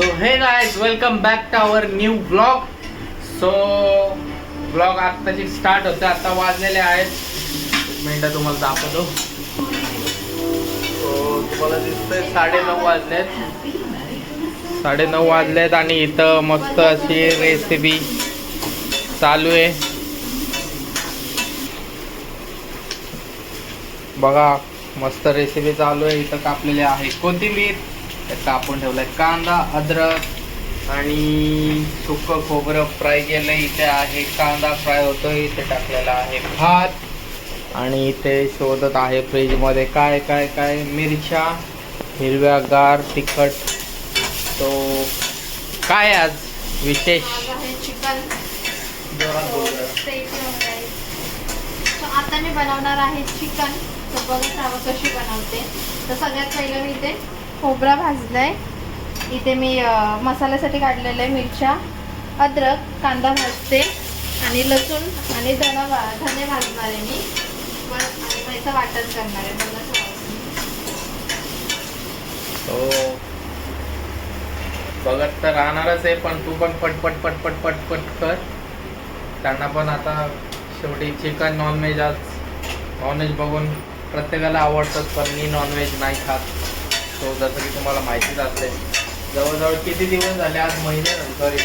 So hey guys welcome back to our new blog so blog आत्ताची start होते आता वाजलेले आहेत. एक तुम्हाला दाखवतो. So, तुम्हाला दिसतंय साडेनऊ वाजलेत. साडेनऊ वाजलेत आणि इथं मस्त अशी रेसिपी चालू आहे. बघा मस्त रेसिपी चालू आहे. इथं कापलेली आहे. कोथिंबीर त्यात कापून ठेवलाय. कांदा अद्रक आणि सुक खोबरं फ्राय केलं इथे आहे कांदा फ्राय होतोय. इथे टाकलेला आहे भात आणि इथे शोधत आहे फ्रीजमध्ये काय काय काय? मिरच्या हिरव्या गार तिखट. तो काय आज विशेष? चिकन. आता मी बनवणार आहे चिकन. तर बघत राहा कशी बनवते. तर सगळ्यात पहिलं मी इथे खोबरा भाजलाय. इथे मी मसाल्यासाठी काढलेलं आहे मिरच्या अद्रक कांदा भाजते आणि लसूण आणि धन भा- धने भाजणार आहे मी. व- पैसा वाटण करणार आहे. बघत हो. बघत तर राहणारच आहे पण तू पण पटपट पटपट पटपट कर. त्यांना पण आता शेवटी चिकन नॉनव्हेज आज नॉनव्हेज बघून प्रत्येकाला आवडतं पण मी नॉनव्हेज नाही खात. सो जसं की तुम्हाला माहितीच असेल जवळजवळ किती दिवस झाले आज महिने सॉरी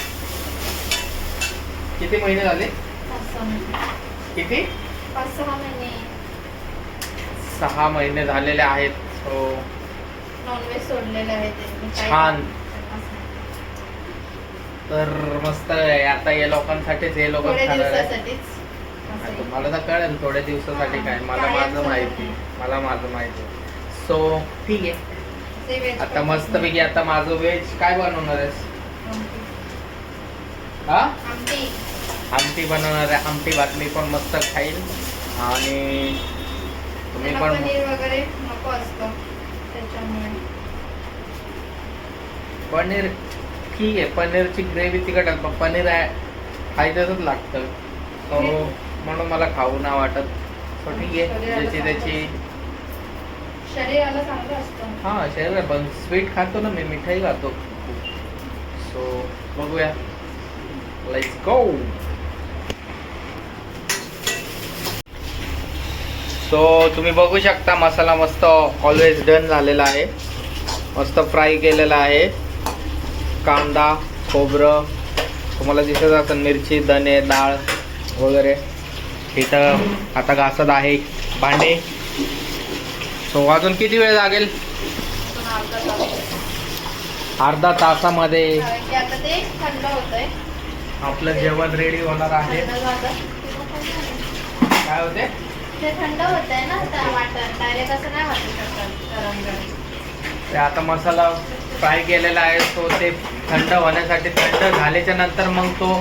किती महिने झाले? किती? सहा महिने सहा महिने झालेले आहेत. सो नॉनव्हेज सोडलेलं काही छान. तर मस्त आहे. आता या लोकांसाठीच हे लोक. मला तर कळेल थोड्या दिवसासाठी काय. मला माझं माहिती. मला माझं माहिती. सो ठीक आहे. आता मस्त पैकी आता माझं व्हेज काय बनवणार आहेस? आमटी. हा? आमटी. बनवणार आहे. आमटी भात मी पण मस्त खाईल. आणि तुम्ही पण पनीर वगैरे नको असतं. त्याच्यामुळे. पनीर ठीक आहे. पनीरची ग्रेव्ही तिखट पनीर आहे. खायचंच लागतं. म्हणून मला खाऊ ना वाटत. ठीक आहे. ज्याची त्याची शरीराला चांगलं असतं. हा शरीर पण स्वीट खातो ना मी मिठाई खातो. सो बघूया. लेट्स गो सो तुम्ही बघू शकता मसाला मस्त ऑलवेज डन झालेला आहे. मस्त फ्राय केलेला आहे. कांदा खोबरं तुम्हाला दिसत असेल मिरची धने डाळ वगैरे. इथं आता घासत आहे भांडे. सो अजून किती वेळ लागेल? अर्धा तासामध्ये. आपलं जेवण रेडी होणार आहे. काय होते? ते थंड आहे ना डायरेक्ट असं नाही ते आता मसाला फ्राय केलेला आहे तो ते थंड होण्यासाठी थंड झाल्याच्यानंतर मग तो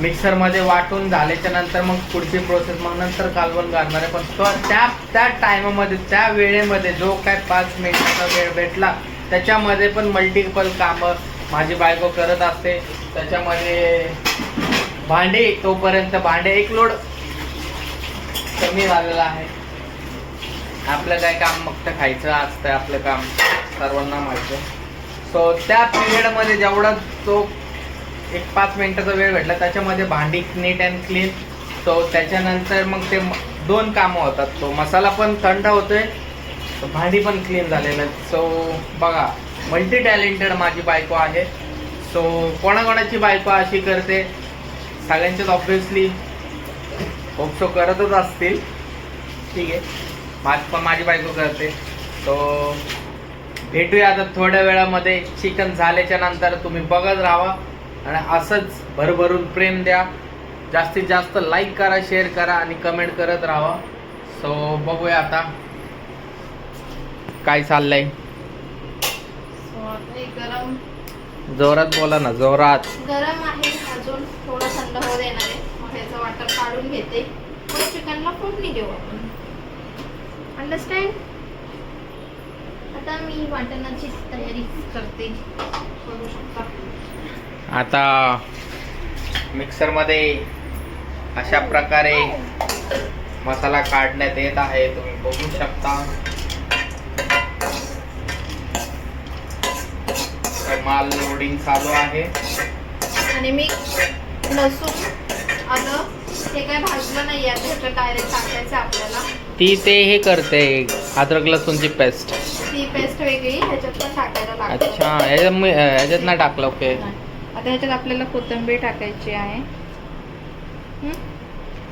मिक्सरमध्ये वाटून झाल्याच्यानंतर मग पुढची प्रोसेस मग नंतर कालवण करणार आहे. पण तो त्या त्या टायमामध्ये त्या वेळेमध्ये जो काय पाच मिनिटाचा वेळ भेटला त्याच्यामध्ये पण मल्टिपल कामं माझी बायको करत असते. त्याच्यामध्ये भांडे तोपर्यंत भांडे एक लोड कमी झालेला आहे. आपलं काय काम मग तर खायचं असतं आपलं काम सर्वांना माहिती सो त्या पिरियडमध्ये जेवढा तो एक पाच मिनटाचा वेळ भेटला त्याच्यामध्ये भांडी नीट अँड क्लीन. सो त्याच्यानंतर मग ते दोन कामं होतात. तो मसाला पण थंड होतोय भांडी पण क्लीन झालेलं सो बघा मल्टी टॅलेंटेड माझी बायको आहे. सो कोणाकोणाची बायको अशी करते? सगळ्यांच्याच ऑब्विसली होप सो करतच असतील. ठीक आहे. माझ पण माझी बायको करते. सो भेटूया आता थोड्या वेळामध्ये. चिकन झाल्याच्यानंतर तुम्ही बघत राहा. आणि असंच भरभरून प्रेम द्या. जास्तीत जास्त लाईक करा शेअर करा आणि कमेंट करत राहा. सो बघूया आता काय चाललंय. गरम जोरात बोला ना जोरात. गरम आहे अजून थोडं थंड होऊ देणार आहे. मग ह्याचं वाटण काढून घेते. चिकनला फोडणी देऊ आपण. अंडरस्टँड आता मी वाटणाची तयारी करते. करू शकता? आता मिक्सरमध्ये अशा प्रकारे मसाला काढण्यात येत आहे. तुम्ही बघू शकता. माल लोडिंग चालू आहे. आणि मी लसूण आलं. हे काय भाजलं नाही आता डायरेक्ट टाकायचं आपल्याला. ती ते हे करते. अद्रक लसूणची पेस्ट ती पेस्ट वेगळी ह्याच्यात पण टाकायला लागते. अच्छा ह्याच्यात मी- ह्याच्यात नाही टाकलं ओके. आता ह्याच्यात आपल्याला कोथिंबीर टाकायची आहे. हं?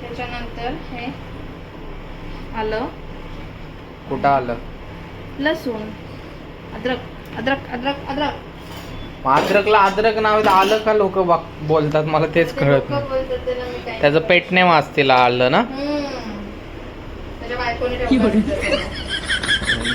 त्याच्यानंतर हे आलं. कुठं आलं? लसूण. अद्रक अद्रक अद्रक अद्रक. अद्रकला अद्रक नाव आहे, तर आलं का लोक बोलतात मला तेच ते कळत नाही. त्याचं पेट नेम असतील आलं ना? हं. त्याच्या बायकोने ठेवलं.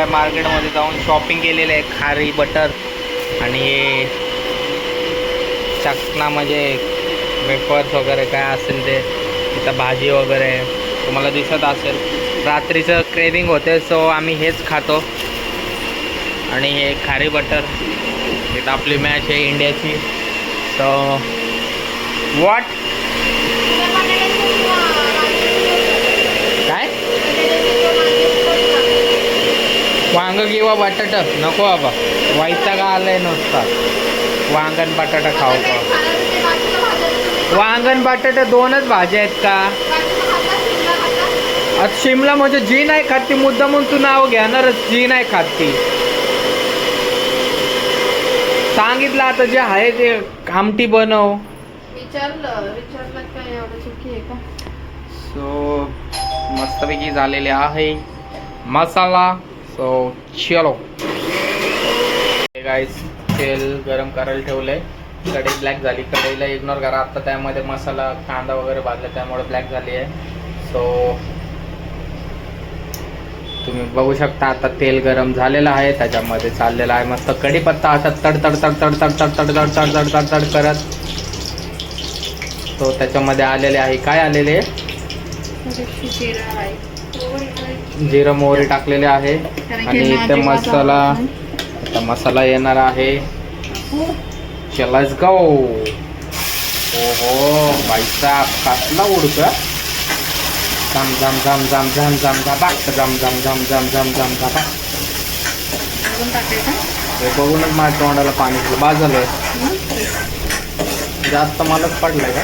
काय मार्केटमध्ये जाऊन शॉपिंग केलेलं आहे खारी बटर आणि हे चकना म्हणजे वेफर्स वगैरे काय असेल ते तिथं भाजी वगैरे तुम्हाला दिसत असेल. रात्रीचं क्रेविंग होते सो आम्ही हेच खातो. आणि हे खारी बटर इथं आपली मॅच आहे इंडियाची. सो वॉट वांग किंवा बटाटा? नको बाबा. वैतागा आलंय नुसता? वांगण बटाटा खाऊ का? वांगण बटाटा दोनच भाज्या आहेत का? आता शिमला म्हणजे जी नाही खात ती मुद्दा म्हणून तू नाव घेणारच जी नाही खात ती. सांगितलं आता जे आहे ते आमटी बनव. विचारलं विचारलं काय एवढं चुकी आहे का? सो मस्तपैकी झालेले आहे. मसाला सो चलो गाईस तेल गरम करायला ठेवलंय कढई ब्लॅक झाली कढईला इग्नोर करा आता त्यामध्ये मसाला कांदा वगैरे भाजला त्यामुळे ब्लॅक झाली आहे सो तुम्ही बघू शकता आता तेल गरम झालेलं आहे त्याच्यामध्ये चाललेलं आहे मस्त कढीपत्ता असा तड तड तड तड तड तड तड तड तड तड तड तड करत तो त्याच्यामध्ये आलेले आहे काय आलेले आहे जिरं मोहरी टाकलेले आहे आणि इथे मसाला आता मसाला येणार आहे चलाच गाव ओहो बाईचा कसला उडक जाम जाम जाम जाम जाम जाम झाबाक जाम जाम जाम जाम जाम जाम झाबाक हे बघूनच माझ्या तोंडाला पाणी बा झालं जास्त मालच पडलंय का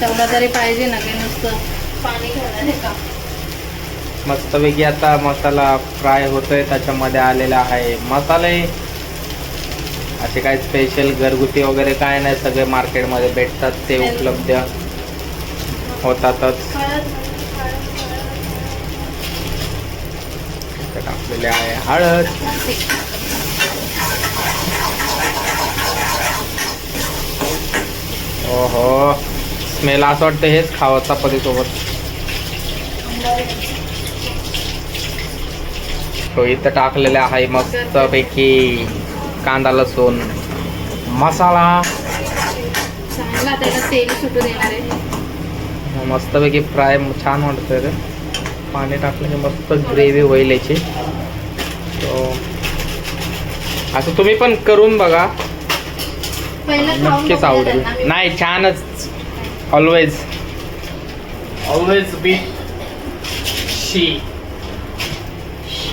तेवढा तरी पाहिजे ना काही नुसतं पाणी घालायला का मस्तपैकी आता मसाला फ्राय होतोय त्याच्यामध्ये आलेला आहे मसाले. असे काही स्पेशल घरगुती वगैरे काय नाही सगळे मार्केटमध्ये भेटतात ते उपलब्ध होतातच. टाकलेले आहे हळद. ओहो स्मेल असं वाटतं हेच खावं चपातीसोबत तो इथं टाकलेले आहे मस्तपैकी. कांदा लसूण मसाला. चांगला त्याला तेल सुटू देणार आहे. मस्तपैकी फ्राय छान वाटतंय रे. पाणी टाकलं की मस्त ग्रेव्ही होईल याची. असं तुम्ही पण करून बघा. नक्कीच आवडेल. नाही छानच. Always always be she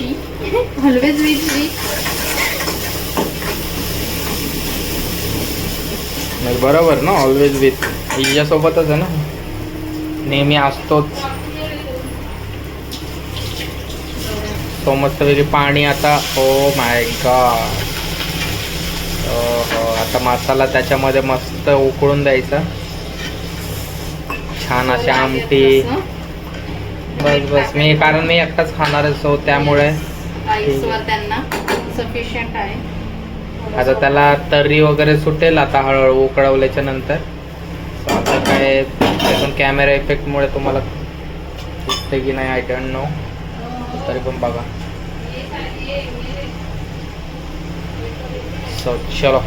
she always मी नाही बरोबर ना ऑलवेज विथ हिच्यासोबतच आहे ना. नेहमी असतोच. तो मस्तपैकी पाणी आता ओ माय गॉड आता मसाला त्याच्यामध्ये मस्त उकळून द्यायचा. छान अशी आमटी. बस बस. मी कारण मी एकटाच खाणार आहे सो त्यामुळे राईसवर त्यांना सफिशियंट आहे. आता त्याला तर्री वगैरे सुटेल आता हळूहळू उकळवल्याच्या नंतर. आता काय त्यातून कॅमेरा इफेक्टमुळे तुम्हाला दिसते की नाही आय डोंट नो तरी पण बघा. सो चलो.